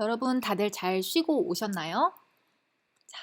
여러분 다들 잘 쉬고 오셨나요? 자,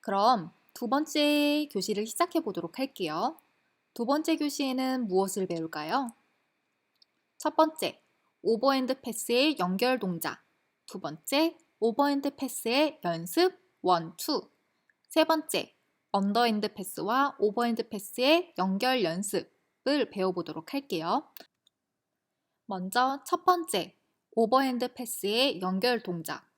그럼 두 번째 교시를 시작해 보도록 할게요. 두 번째 교시에는 무엇을 배울까요? 첫 번째, 오버핸드 패스의 연결 동작. 두 번째, 오버핸드 패스의 연습 1, 2. 세 번째, 언더핸드 패스와 오버핸드 패스의 연결 연습을 배워보도록 할게요. 먼저 첫 번째, 오버핸드 패스의 연결 동작.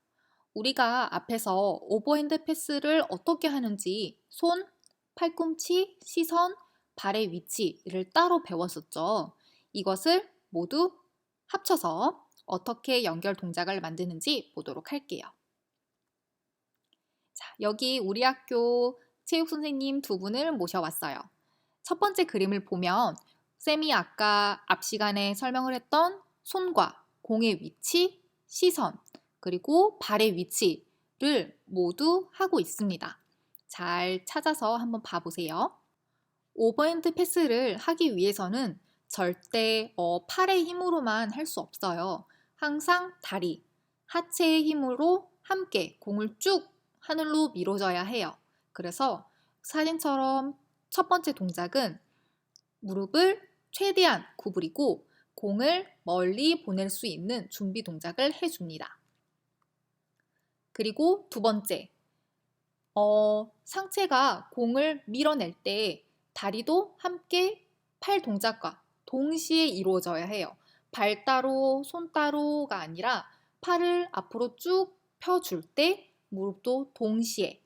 우리가 앞에서 오버핸드 패스를 어떻게 하는지 손, 팔꿈치, 시선, 발의 위치를 따로 배웠었죠. 이것을 모두 합쳐서 어떻게 연결 동작을 만드는지 보도록 할게요. 자, 여기 우리 학교 체육 선생님 두 분을 모셔왔어요. 첫 번째 그림을 보면 쌤이 아까 앞 시간에 설명을 했던 손과 공의 위치, 시선, 그리고 발의 위치를 모두 하고 있습니다. 잘 찾아서 한번 봐보세요. 오버핸드 패스를 하기 위해서는 절대 어, 팔의 힘으로만 할 수 없어요. 항상 다리, 하체의 힘으로 함께 공을 쭉 하늘로 밀어줘야 해요. 그래서 사진처럼 첫 번째 동작은 무릎을 최대한 구부리고 공을 멀리 보낼 수 있는 준비 동작을 해줍니다. 그리고 두 번째, 어, 상체가 공을 밀어낼 때 다리도 함께 팔 동작과 동시에 이루어져야 해요. 발 따로, 손 따로가 아니라 팔을 앞으로 쭉 펴줄 때 무릎도 동시에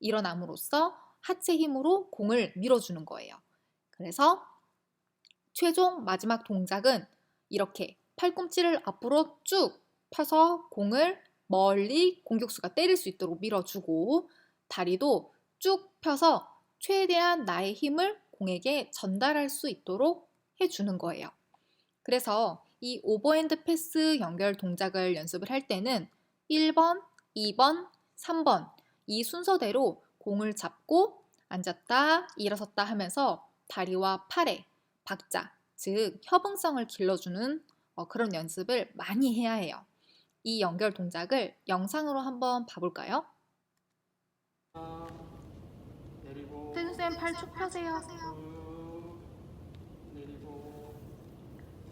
일어남으로써 하체 힘으로 공을 밀어주는 거예요. 그래서 최종 마지막 동작은 이렇게 팔꿈치를 앞으로 쭉 펴서 공을 멀리 공격수가 때릴 수 있도록 밀어주고 다리도 쭉 펴서 최대한 나의 힘을 공에게 전달할 수 있도록 해주는 거예요. 그래서 이 오버핸드 패스 연결 동작을 연습을 할 때는 1번, 2번, 3번 이 순서대로 공을 잡고 앉았다, 일어섰다 하면서 다리와 팔의 박자, 즉 협응성을 길러주는 어, 그런 연습을 많이 해야 해요. 이 연결 동작을 영상으로 한번 봐볼까요? 내리고 태준쌤 팔쭉 펴세요.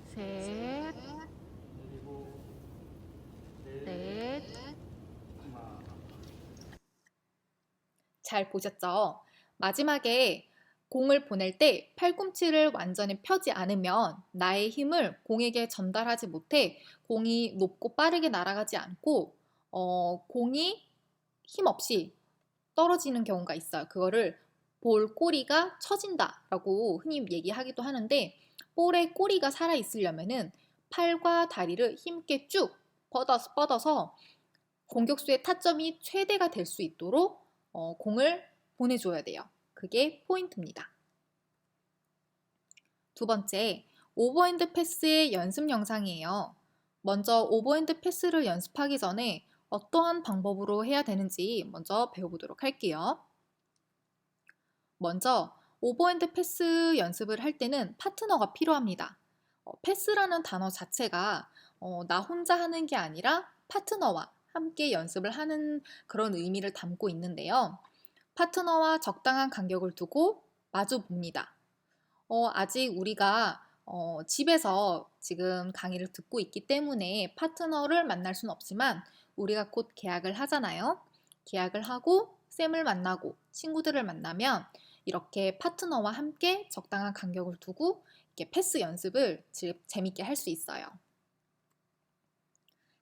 셋, 넷. 잘 보셨죠? 마지막에 공을 보낼 때 팔꿈치를 완전히 펴지 않으면 나의 힘을 공에게 전달하지 못해 공이 높고 빠르게 날아가지 않고 어, 공이 힘 없이 떨어지는 경우가 있어요. 그거를 볼 꼬리가 처진다라고 흔히 얘기하기도 하는데 볼의 꼬리가 살아 있으려면은 팔과 다리를 힘있게 쭉 뻗어서, 뻗어서 공격수의 타점이 최대가 될 수 있도록 어, 공을 보내줘야 돼요. 그게 포인트입니다. 두 번째, 오버핸드 패스의 연습 영상이에요. 먼저 오버핸드 패스를 연습하기 전에 어떠한 방법으로 해야 되는지 먼저 배워보도록 할게요. 먼저 오버핸드 패스 연습을 할 때는 파트너가 필요합니다. 어, 패스라는 단어 자체가 어, 나 혼자 하는 게 아니라 파트너와 함께 연습을 하는 그런 의미를 담고 있는데요. 파트너와 적당한 간격을 두고 마주 봅니다. 어, 아직 우리가 어, 집에서 지금 강의를 듣고 있기 때문에 파트너를 만날 수는 없지만 우리가 곧 계약을 하잖아요. 계약을 하고 쌤을 만나고 친구들을 만나면 이렇게 파트너와 함께 적당한 간격을 두고 이렇게 패스 연습을 재밌게 할 수 있어요.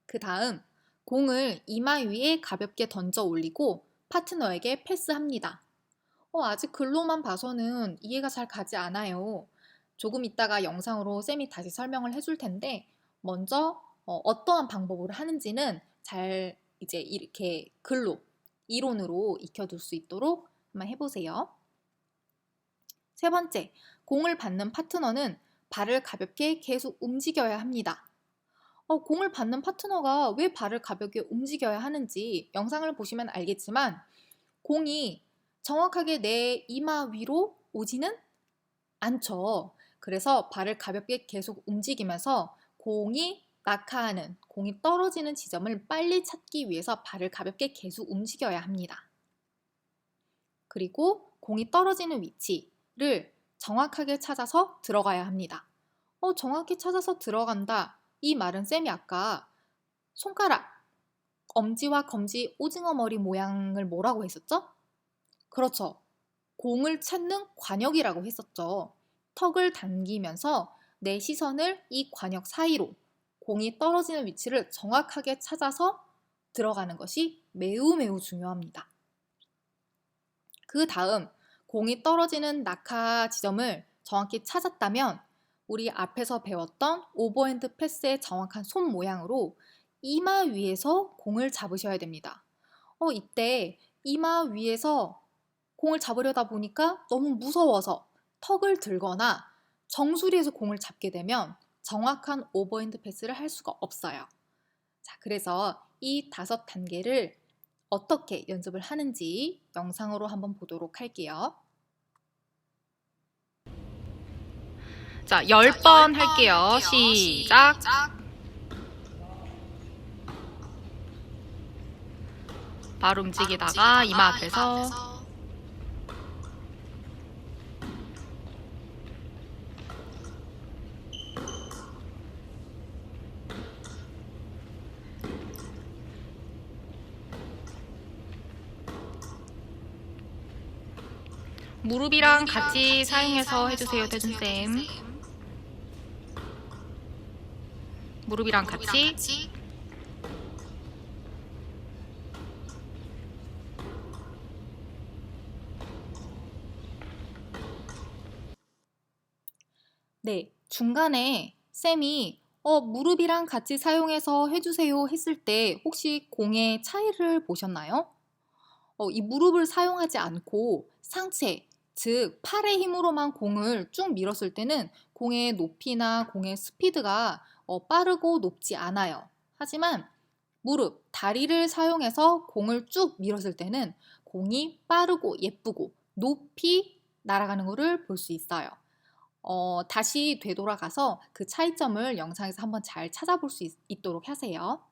그 다음 공을 이마 위에 가볍게 던져 올리고 파트너에게 패스합니다. 어, 아직 글로만 봐서는 이해가 잘 가지 않아요. 조금 있다가 영상으로 쌤이 다시 설명을 해줄 텐데 먼저 어, 떠한 방법으로 하는지는 잘 이제 이렇게 글로 이론으로 익혀둘 수 있도록 한번 해보세요. 세 번째, 공을 받는 파트너는 발을 가볍게 계속 움직여야 합니다. 어, 공을 받는 파트너가 왜 발을 가볍게 움직여야 하는지 영상을 보시면 알겠지만 공이 정확하게 내 이마 위로 오지는 않죠. 그래서 발을 가볍게 계속 움직이면서 공이 낙하하는 공이 떨어지는 지점을 빨리 찾기 위해서 발을 가볍게 계속 움직여야 합니다. 그리고 공이 떨어지는 위치를 정확하게 찾아서 들어가야 합니다. 어, 정확히 찾아서 들어간다. 이 말은 쌤이 아까 손가락, 엄지와 검지, 오징어 머리 모양을 뭐라고 했었죠? 그렇죠. 공을 찾는 관역이라고 했었죠. 턱을 당기면서 내 시선을 이 관역 사이로 공이 떨어지는 위치를 정확하게 찾아서 들어가는 것이 매우 매우 중요합니다. 그 다음 공이 떨어지는 낙하 지점을 정확히 찾았다면 우리 앞에서 배웠던 오버핸드 패스의 정확한 손 모양으로 이마 위에서 공을 잡으셔야 됩니다. 어, 이때 이마 위에서 공을 잡으려다 보니까 너무 무서워서 턱을 들거나 정수리에서 공을 잡게 되면 정확한 오버핸드 패스를 할 수가 없어요. 자, 그래서 이 다섯 단계를 어떻게 연습을 하는지 영상으로 한번 보도록 할게요. 자, 10번 할게요. 시작. 발 움직이다가 이마 앞에서 무릎이랑 같이 사용해서 해주세요, 태준쌤. 무릎이랑 같이? 네, 중간에 쌤이 어, 무릎이랑 같이 사용해서 해주세요. 했을 때 혹시 공의 차이를 보셨나요? 어, 이 무릎을 사용하지 않고 상체, 즉 팔의 힘으로만 공을 쭉 밀었을 때는 공의 높이나 공의 스피드가 어, 빠르고 높지 않아요. 하지만 무릎, 다리를 사용해서 공을 쭉 밀었을 때는 공이 빠르고 예쁘고 높이 날아가는 것을 볼 수 있어요. 어, 다시 되돌아가서 그 차이점을 영상에서 한번 잘 찾아볼 수 있, 도록 하세요.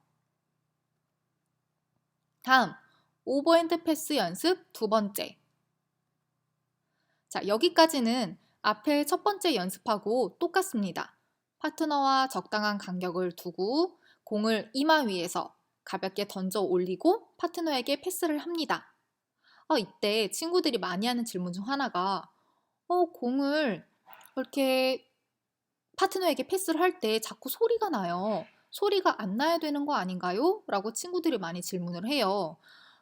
다음, 오버핸드 패스 연습 두 번째. 자, 여기까지는 앞에 첫 번째 연습하고 똑같습니다. 파트너와 적당한 간격을 두고 공을 이마 위에서 가볍게 던져 올리고 파트너에게 패스를 합니다. 어, 이때 친구들이 많이 하는 질문 중 하나가 어, 공을 이렇게 파트너에게 패스를 할 때 자꾸 소리가 나요. 소리가 안 나야 되는 거 아닌가요? 라고 친구들이 많이 질문을 해요.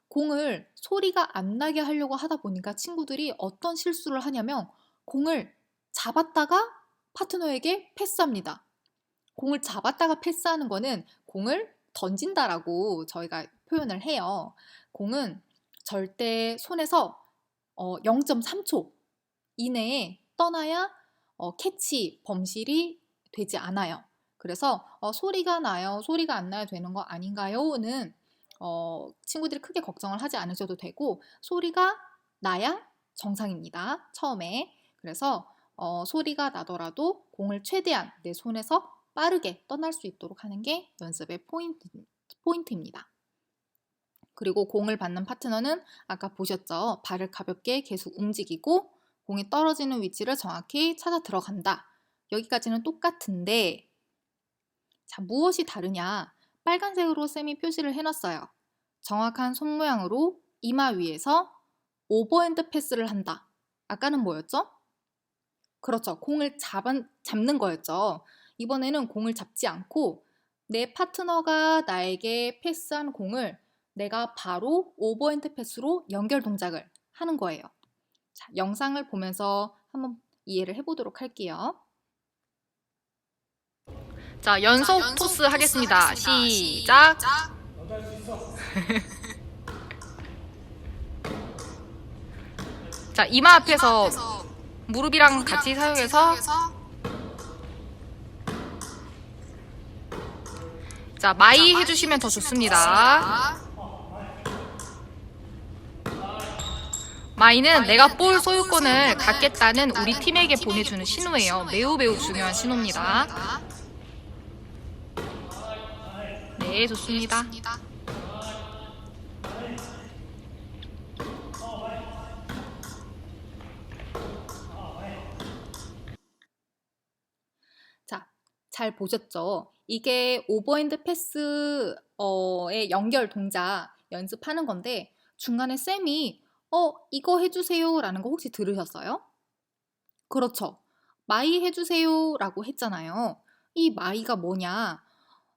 공을 소리가 안 나게 하려고 하다 보니까 친구들이 어떤 실수를 하냐면 공을 잡았다가 파트너에게 패스합니다. 공을 잡았다가 패스하는 거는 공을 던진다라고 저희가 표현을 해요. 공은 절대 손에서 어, 0.3초 이내에 떠나야 어, 캐치 범실이 되지 않아요. 그래서 어, 소리가 나요, 소리가 안 나야 되는 거 아닌가요?는 어, 친구들이 크게 걱정을 하지 않으셔도 되고 소리가 나야 정상입니다. 처음에 그래서 어, 소리가 나더라도 공을 최대한 내 손에서 빠르게 떠날 수 있도록 하는 게 연습의 포인트, 포인트입니다. 그리고 공을 받는 파트너는 아까 보셨죠? 발을 가볍게 계속 움직이고 공이 떨어지는 위치를 정확히 찾아 들어간다. 여기까지는 똑같은데 자, 무엇이 다르냐? 빨간색으로 쌤이 표시를 해놨어요. 정확한 손 모양으로 이마 위에서 오버핸드 패스를 한다. 아까는 뭐였죠? 그렇죠. 공을 잡은, 잡는 거였죠. 이번에는 공을 잡지 않고 내 파트너가 나에게 패스한 공을 내가 바로 오버핸드 패스로 연결 동작을 하는 거예요. 자, 영상을 보면서 한번 이해를 해보도록 할게요. 자, 연속 토스 하겠습니다. 시작. 자, 이마 앞에서 무릎이랑 같이 사용해서 자, 마이 해주시면 더 좋습니다. 마이는 내가 볼 소유권을 갖겠다는 우리 팀에게 보내주는 신호예요. 매우 매우 중요한 신호입니다. 네, 좋습니다. 자, 잘 보셨죠? 이게 오버핸드 패스의 연결 동작 연습하는 건데 중간에 쌤이 어, 이거 해주세요 라는 거 혹시 들으셨어요? 그렇죠. 마이 해주세요 라고 했잖아요. 이 마이가 뭐냐?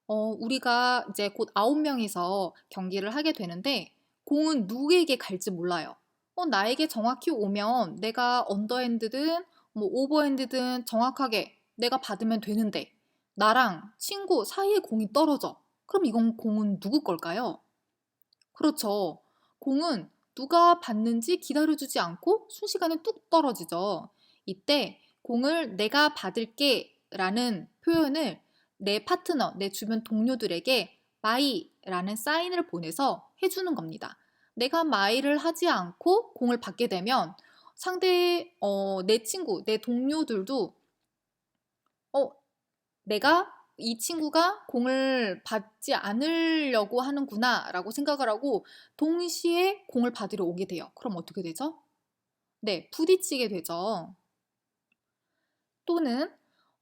어, 우리가 이제 곧 아홉 명이서 경기를 하게 되는데 공은 누구에게 갈지 몰라요. 어, 나에게 정확히 오면 내가 언더핸드든 뭐 오버핸드든 정확하게 내가 받으면 되는데 나랑 친구 사이에 공이 떨어져. 그럼 이건 공은 누구 걸까요? 그렇죠. 공은 누가 받는지 기다려주지 않고 순식간에 뚝 떨어지죠. 이때 공을 내가 받을게 라는 표현을 내 파트너, 내 주변 동료들에게 마이 라는 사인을 보내서 해주는 겁니다. 내가 마이를 하지 않고 공을 받게 되면 상대, 어, 내 친구, 내 동료들도 어, 내가 이 친구가 공을 받지 않으려고 하는구나 라고 생각을 하고 동시에 공을 받으러 오게 돼요. 그럼 어떻게 되죠? 네, 부딪히게 되죠. 또는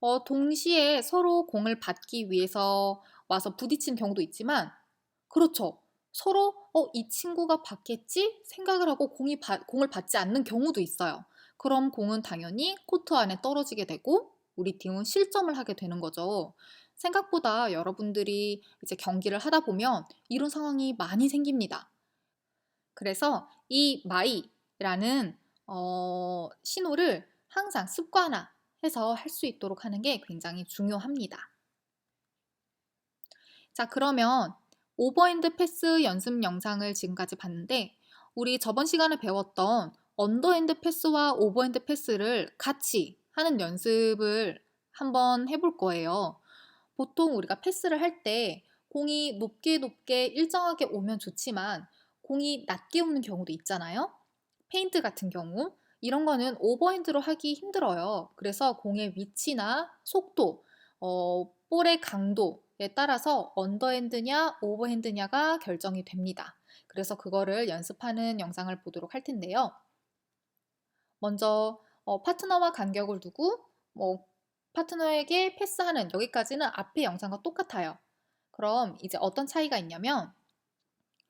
어, 동시에 서로 공을 받기 위해서 와서 부딪힌 경우도 있지만 그렇죠. 서로 어, 이 친구가 받겠지 생각을 하고 공이 받- 공을 받지 않는 경우도 있어요. 그럼 공은 당연히 코트 안에 떨어지게 되고 우리 팀은 실점을 하게 되는 거죠. 생각보다 여러분들이 이제 경기를 하다 보면 이런 상황이 많이 생깁니다. 그래서 이 마이라는 어, 신호를 항상 습관화해서 할 수 있도록 하는 게 굉장히 중요합니다. 자, 그러면 오버핸드 패스 연습 영상을 지금까지 봤는데 우리 저번 시간에 배웠던 언더핸드 패스와 오버핸드 패스를 같이 하는 연습을 한번 해볼 거예요. 보통 우리가 패스를 할 때 공이 높게 높게 일정하게 오면 좋지만 공이 낮게 오는 경우도 있잖아요. 페인트 같은 경우 이런 거는 오버핸드로 하기 힘들어요. 그래서 공의 위치나 속도, 어, 볼의 강도에 따라서 언더핸드냐 오버핸드냐가 결정이 됩니다. 그래서 그거를 연습하는 영상을 보도록 할 텐데요. 먼저 어, 파트너와 간격을 두고 뭐 파트너에게 패스하는 여기까지는 앞의 영상과 똑같아요. 그럼 이제 어떤 차이가 있냐면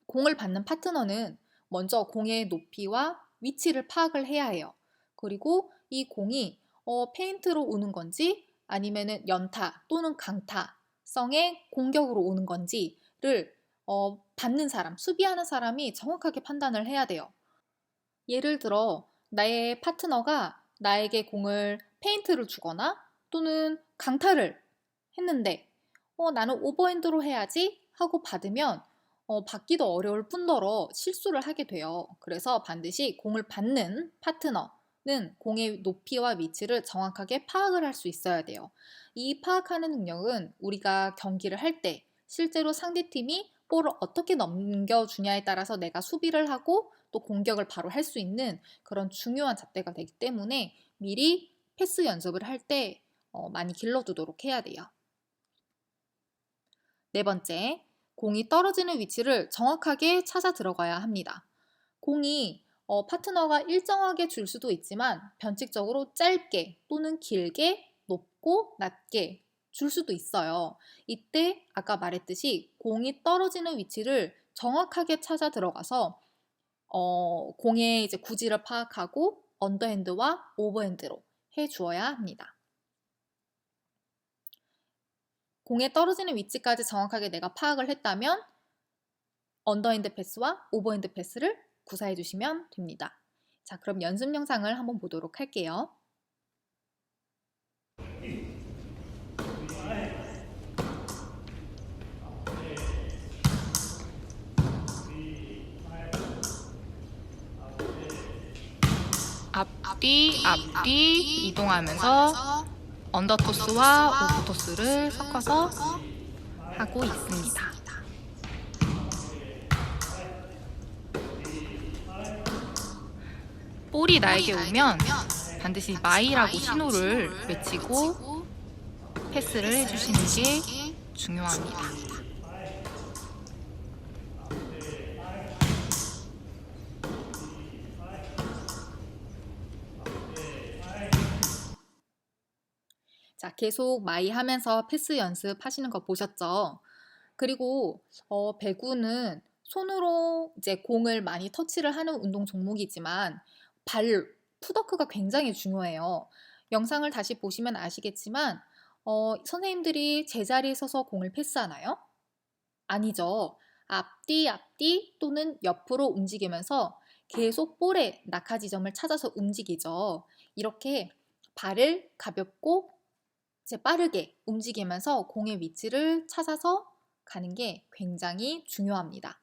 공을 받는 파트너는 먼저 공의 높이와 위치를 파악을 해야 해요. 그리고 이 공이 어, 페인트로 오는 건지 아니면은 연타 또는 강타성의 공격으로 오는 건지를 어, 받는 사람, 수비하는 사람이 정확하게 판단을 해야 돼요. 예를 들어 나의 파트너가 나에게 공을 페인트를 주거나 또는 강타를 했는데 어, 나는 오버핸드로 해야지 하고 받으면 어, 받기도 어려울 뿐더러 실수를 하게 돼요. 그래서 반드시 공을 받는 파트너는 공의 높이와 위치를 정확하게 파악을 할 수 있어야 돼요. 이 파악하는 능력은 우리가 경기를 할 때 실제로 상대팀이 볼을 어떻게 넘겨주냐에 따라서 내가 수비를 하고 또 공격을 바로 할 수 있는 그런 중요한 잣대가 되기 때문에 미리 패스 연습을 할때 어, 많이 길러두도록 해야 돼요. 네 번째, 공이 떨어지는 위치를 정확하게 찾아 들어가야 합니다. 공이 어, 파트너가 일정하게 줄 수도 있지만 변칙적으로 짧게 또는 길게 높고 낮게 줄 수도 있어요. 이때 아까 말했듯이 공이 떨어지는 위치를 정확하게 찾아 들어가서 어, 공의 이제 구질을 파악하고 언더핸드와 오버핸드로 해 주어야 합니다. 공에 떨어지는 위치까지 정확하게 내가 파악을 했다면 언더핸드 패스와 오버핸드 패스를 구사해 주시면 됩니다. 자, 그럼 연습 영상을 한번 보도록 할게요. 앞뒤, 앞뒤 이동하면서 언더토스와 오버토스를 섞어서 하고 있습니다. 볼이 나에게 오면 반드시 마이라고 신호를 외치고 패스를 해주시는 게 중요합니다. 자, 계속 마이 하면서 패스 연습하시는 거 보셨죠? 그리고 어, 배구는 손으로 이제 공을 많이 터치를 하는 운동 종목이지만 발 푸더크가 굉장히 중요해요. 영상을 다시 보시면 아시겠지만 어, 선생님들이 제자리에 서서 공을 패스하나요? 아니죠. 앞뒤 앞뒤 또는 옆으로 움직이면서 계속 볼의 낙하 지점을 찾아서 움직이죠. 이렇게 발을 가볍고 이제 빠르게 움직이면서 공의 위치를 찾아서 가는 게 굉장히 중요합니다.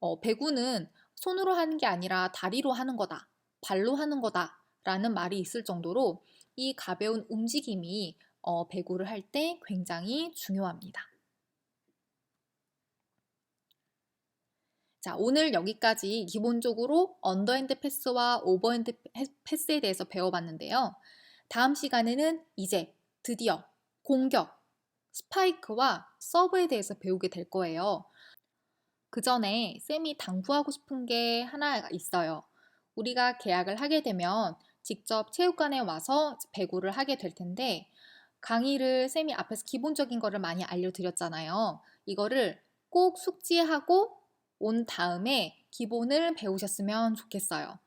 어, 배구는 손으로 하는 게 아니라 다리로 하는 거다, 발로 하는 거다 라는 말이 있을 정도로 이 가벼운 움직임이 어, 배구를 할 때 굉장히 중요합니다. 자, 오늘 여기까지 기본적으로 언더핸드 패스와 오버핸드 패스에 대해서 배워봤는데요. 다음 시간에는 이제 드디어 공격, 스파이크와 서브에 대해서 배우게 될 거예요. 그 전에 쌤이 당부하고 싶은 게 하나 있어요. 우리가 계약을 하게 되면 직접 체육관에 와서 배구를 하게 될 텐데 강의를 쌤이 앞에서 기본적인 거를 많이 알려드렸잖아요. 이거를 꼭 숙지하고 온 다음에 기본을 배우셨으면 좋겠어요.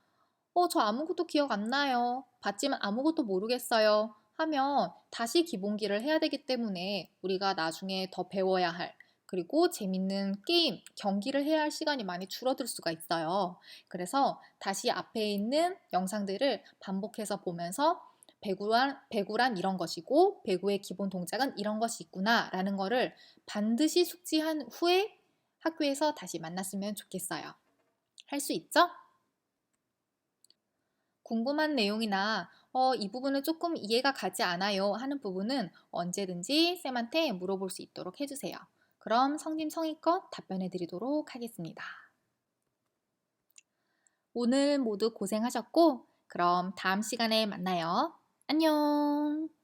어, 저 아무것도 기억 안 나요. 봤지만 아무것도 모르겠어요. 하면 다시 기본기를 해야 되기 때문에 우리가 나중에 더 배워야 할 그리고 재밌는 게임, 경기를 해야 할 시간이 많이 줄어들 수가 있어요. 그래서 다시 앞에 있는 영상들을 반복해서 보면서 배구란, 배구란 이런 것이고 배구의 기본 동작은 이런 것이 있구나 라는 거를 반드시 숙지한 후에 학교에서 다시 만났으면 좋겠어요. 할 수 있죠? 궁금한 내용이나 어, 이 부분은 조금 이해가 가지 않아요 하는 부분은 언제든지 쌤한테 물어볼 수 있도록 해주세요. 그럼 성심성의껏 답변해 드리도록 하겠습니다. 오늘 모두 고생하셨고, 그럼 다음 시간에 만나요. 안녕!